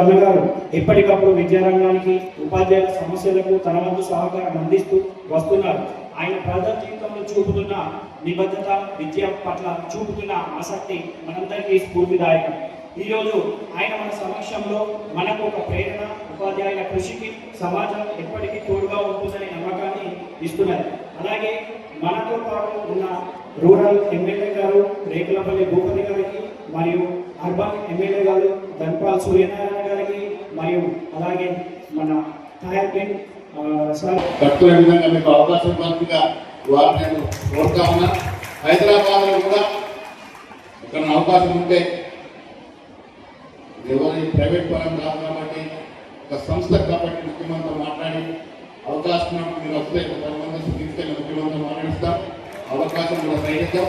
అన్నగారు ఎప్పటికప్పుడు విద్యారంగానికి ఉపాధ్యాయుల సమస్యలకు తన వంతు సహకారం అందిస్తూ వస్తున్నారు. ఆయన ప్రజా జీవితంలో చూపుతున్న నిబద్ధత విద్య పట్ల చూపుతున్న ఆసక్తి మనందరికీ స్ఫూర్తిదాయకం. ఈరోజు ఆయన మన సమక్షంలో మనకు ఒక ప్రేరణ ఉపాధ్యాయుల కృషికి సమాజం ఎప్పటికీ తోడుగా ఉంటుందనే నమ్మకాన్ని ఇస్తున్నారు. అలాగే మనతో పాటు ఉన్న రూరల్ ఎమ్మెల్యే గారు రేకులపల్లి భూపతి గారికి మరియు అర్బన్ ఎమ్మెల్యే గారు ధన్పాల్ సూర్యనారాయణ గారికి మరియు అలాగే మన తాయర్పిన్ సార్. కట్టుకునే విధంగా మీకు అవకాశం పంపిగా వారు నేను కోరుతా ఉన్నా. హైదరాబాద్లో కూడా ఇక్కడ అవకాశం ఉంటే ఎవరి ప్రైవేట్ పరం కాదు కాబట్టి ఒక సంస్థ కాబట్టి ముఖ్యమంత్రి మాట్లాడి అవకాశం మీరు వస్తే కొంతమంది తీసుకెళ్ళి ముఖ్యమంత్రి మాట్లాడిస్తాం. అవకాశం కూడా ప్రయత్నిద్దాం